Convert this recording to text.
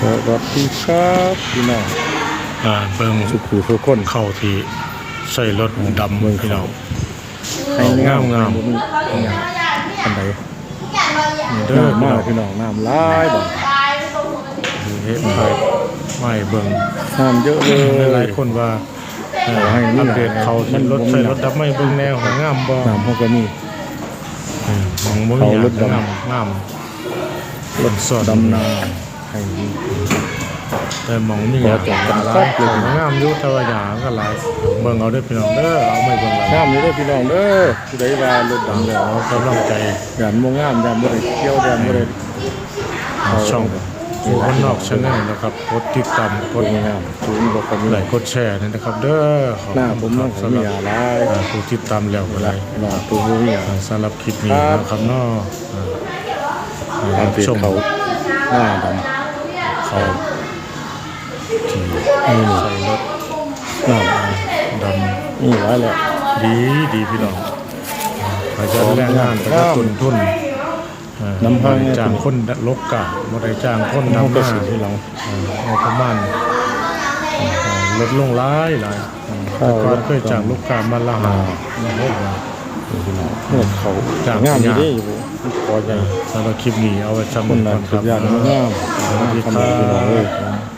สวัสดีครับพี่น้องอ่าเบิ่งสุขุทุกคนเข้าที่ใส่รถดำเบิ่งพี่น้องให้งามงามบ่งามอันใดเด้อน้ำพี่มาน้องพี่น้องน้ำหลายบ่เฮ็ดไผไม่เบิ่งน้ำเยอะเลยหลายๆคนว่าเอ่อให้นี่อัปแหละเดตเขาที่รถใส่รถดำไม่เบิ่งแนวของงามบ่น้ำเขาก็มีเออมองบ่มีเขารถดำงามงามรถสอดดำนาให้นี่ แต่มองมีหยาขอจบกันหลาครัยบของงามยู่แต่ว่ายาก็หลายเบิ่งเอาด้อพี่น้องเด้อเอาไม่เบิ่งงาเอามอยู่ด้พี่น้องเด้อผู้ใดว่ารถดำแล้วเอกำลังใจยานบ่งามยานบ่ได้เที่ยวยานบ่ได้ช่องผู้คนนอกชาแนลนะครับกดติดตามกดงามศูนย์บ่ก็มีไลค์กดแชร์นะครับ เด้อขอบหน้าคุผมณมัรันบก็สำหรับอะไรอ่าผู้ติดตามแล้วก็ได้น้องตัวบ่มีอะไรอ่าสำหรับคลิปนี้นะครับเนาะอ่าอ่าตามรับชมเขาหน้าดเขา ที่ใส่รถำน้ำดนี่ไว้แหละำดีดีพี่น้องเขาจะแรงงานแต่ก็ต้นทุนอ่าน้ำพังบ่ได้จ้างคนลบกะบ่ได้จ้างคนน้ำนำก็มาสีที่หลังอ่าเอาประมาณอ่าลดลงหลายหลายอ่าแต่ก่อนเคยจ้างลูกค้ามาละหามาหกบาทเมื่อเขาจากงามอยู่งานดิอยู่พอใจสำหรับคลิปนี้เอาไว้คจำนกันั้นนคสุรัดบยอดงามสวัสดีคทำรัให้พี่น้องเลยบ